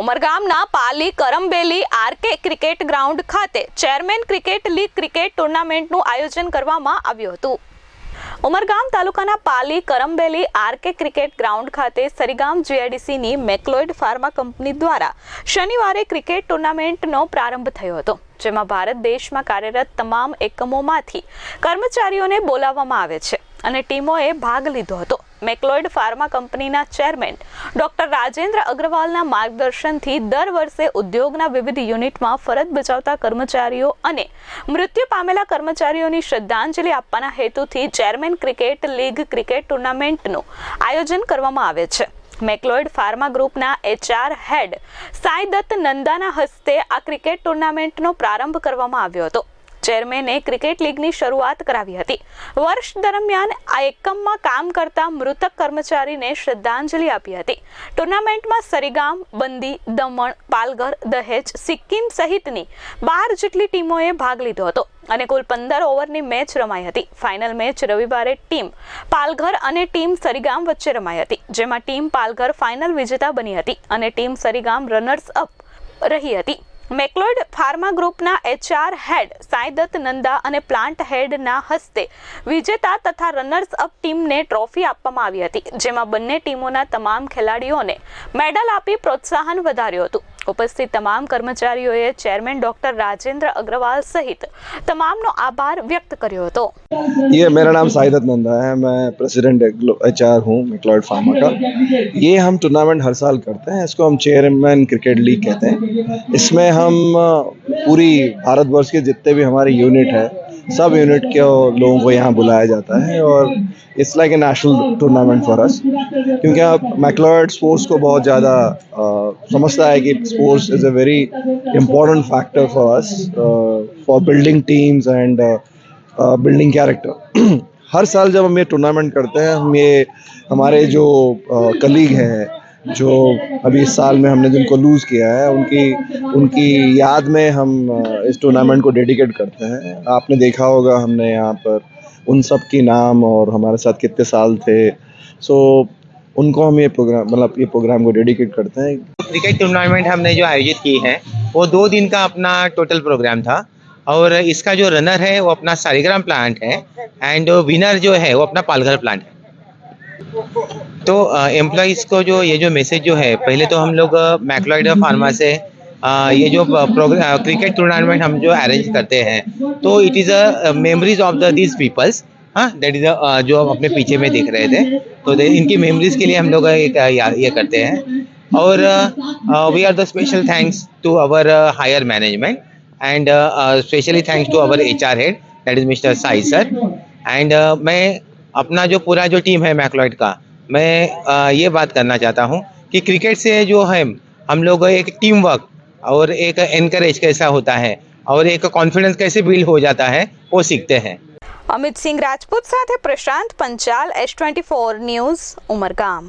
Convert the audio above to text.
ઉમરગામના Pali Karambeli RK cricket ground ખાતે chairman cricket league cricket ટુર્નામેન્ટનું આયોજન કરવામાં આવ્યું હતું. ઉમરગામ તાલુકાના Pali Karambeli RK cricket ground ખાતે સરીગામ જીઆઈડીસીની મેક્લોઇડ ફાર્મા કંપની દ્વારા શનિવારે ક્રિકેટ ટુર્નામેન્ટનો પ્રારંભ થયો હતો, જેમાં ભારત દેશમાં કાર્યરત તમામ એકમોમાંથી કર્મચારીઓને બોલાવવામાં આવે છે અને ટીમોએ ભાગ લીધો હતો. મેક્લોઇડ ફાર્મા કંપનીના ચેરમેન ડોક્ટર રાજેન્દ્ર અગ્રવાલના માર્ગદર્શનથી દર વર્ષે ઉદ્યોગના વિવિધ યુનિટમાં ફરજ બજાવતા કર્મચારીઓ અને મૃત્યુ પામેલા કર્મચારીઓની શ્રદ્ધાંજલિ આપવાના હેતુથી ચેરમેન ક્રિકેટ લીગ ક્રિકેટ ટુર્નામેન્ટનું આયોજન કરવામાં આવે છે. મેક્લોઇડ ફાર્મા ગ્રુપના એચઆર હેડ સાઈ દત્ત નંદાના હસ્તે આ ક્રિકેટ ટુર્નામેન્ટનો પ્રારંભ કરવામાં આવ્યો હતો. ચેરમેને ક્રિકેટ લીગની શરૂઆત કરાવી હતી. વર્ષ દરમિયાન આ એકમમાં કામ કરતા મૃતક કર્મચારીને શ્રદ્ધાંજલિ આપી હતી. ટુર્નામેન્ટમાં સરીગામ, બંદી, દમણ, પાલઘર, દહેજ, સિક્કિમ સહિતની બાર જેટલી ટીમોએ ભાગ લીધો હતો અને કુલ પંદર ઓવરની મેચ રમાઈ હતી. ફાઇનલ મેચ રવિવારે ટીમ પાલઘર અને ટીમ સરીગામ વચ્ચે રમાઈ હતી, જેમાં ટીમ પાલઘર ફાઇનલ વિજેતા બની હતી અને ટીમ સરીગામ રનર્સ અપ રહી હતી. મેક્લોઇડ ફાર્મા ગ્રુપના એચઆર હેડ સાંઈદત્ત નંદા અને પ્લાન્ટ હેડના હસ્તે વિજેતા તથા રનર્સ અપ ટીમને ટ્રોફી આપવામાં આવી હતી, જેમાં બંને ટીમોના તમામ ખેલાડીઓને મેડલ આપી પ્રોત્સાહન વધાર્યું હતું. ઉપસ્થિત તમામ કર્મચારીઓએ ચેરમેન ડોક્ટર રાજેન્દ્ર અગ્રવાલ સહિત તમામનો આભાર વ્યક્ત કર્યો હતો ये मेरा नाम साहिदत नंदा है मैं प्रेसिडेंट एच आर हूँ मिक्लॉयड फार्मा का ये हम टूर्नामेंट हर साल करते हैं इसको हम चेयरमैन क्रिकेट लीग कहते हैं इसमें हम अ, पूरी भारतवर्ष के जितने भी हमारे यूनिट है सब यूनिट के लोगों को यहाँ बुलाया जाता है और it's like a national tournament for us क्योंकि आप मैक्लॉयड स्पोर्ट्स को बहुत ज़्यादा समझता है कि sports is a very important factor for us for building teams and building character हर साल जब हम ये टूर्नामेंट करते हैं, हम ये, हमारे जो कलीग हैं जो अभी इस साल में हमने जिनको लूज़ किया है, उनकी उनकी याद में हम इस टूर्नामेंट को डेडिकेट करते हैं। आपने देखा होगा हमने यहाँ पर उन सब की नाम और हमारे साथ कितने साल थे। सो उनको हम ये प्रोग्राम मतलब ये प्रोग्राम को डेडिकेट करते हैं। क्रिकेट टूर्नामेंट हमने जो आयोजित की है, वो दो दिन का अपना टोटल प्रोग्राम था और इसका जो रनर है, वो अपना सारीग्राम प्लांट है एंड विनर जो है, वो अपना पालघर प्लांट है। तो एम्प्लॉयज़ को जो ये जो मैसेज जो है पहले तो हम लोग मैक्लॉइड फार्मा से अ, ये जो प्रोग्राम क्रिकेट टूर्नामेंट हम जो अरेंज करते हैं तो it is a memories of the these peoples हाँ दैट इज़ जो हम अपने पीछे में देख रहे थे तो इनकी मेमोरीज के लिए हम लोग एक ये करते हैं और we are the special thanks to our higher management and specially thanks to our H R head that is mister Sai sir and मैं अपना जो पूरा जो टीम है मैक्लॉइड का मैं अ, ये बात करना चाहता हूँ कि क्रिकेट से जो है हम लोग एक टीम वर्क और एक एनकरेज कैसा होता है और एक कॉन्फिडेंस कैसे बिल्ड हो जाता है वो सीखते हैं અમિત સિંહ રાજપૂત સાથે Prashant Panchal S twenty four news Umargam